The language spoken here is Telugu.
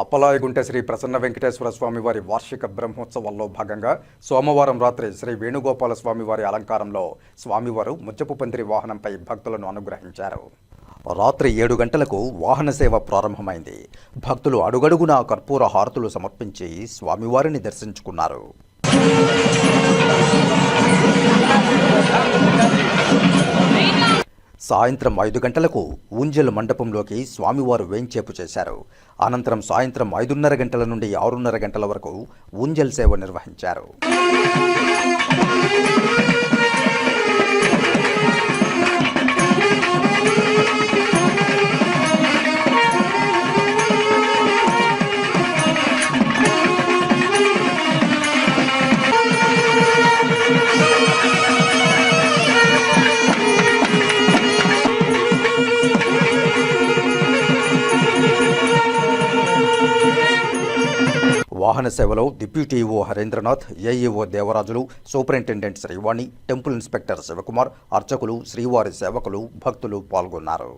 అప్పలాయగుంట శ్రీ ప్రసన్న వెంకటేశ్వర స్వామి వారి వార్షిక బ్రహ్మోత్సవాల్లో భాగంగా సోమవారం రాత్రి శ్రీ వేణుగోపాల స్వామి వారి అలంకారంలో స్వామివారు ముచ్చపు పందిరి వాహనంపై భక్తులను అనుగ్రహించారు. రాత్రి ఏడు గంటలకు వాహన సేవ ప్రారంభమైంది. భక్తులు అడుగడుగునా కర్పూర హారతులు సమర్పించి స్వామివారిని దర్శించుకున్నారు. సాయంత్రం ఐదు గంటలకు ఉంజల్ మండపంలోకి స్వామివారు వేంచేపు చేశారు. అనంతరం సాయంత్రం ఐదున్నర గంటల నుండి ఆరున్నర గంటల వరకు ఉంజల్ సేవ నిర్వహించారు. వాహన సేవలో deputy EO Harendranath AEO Devarajulu superintendent Srivani temple inspector Sivakumar అర్చకులు శ్రీవారి సేవకులు భక్తులు పాల్గొన్నారు.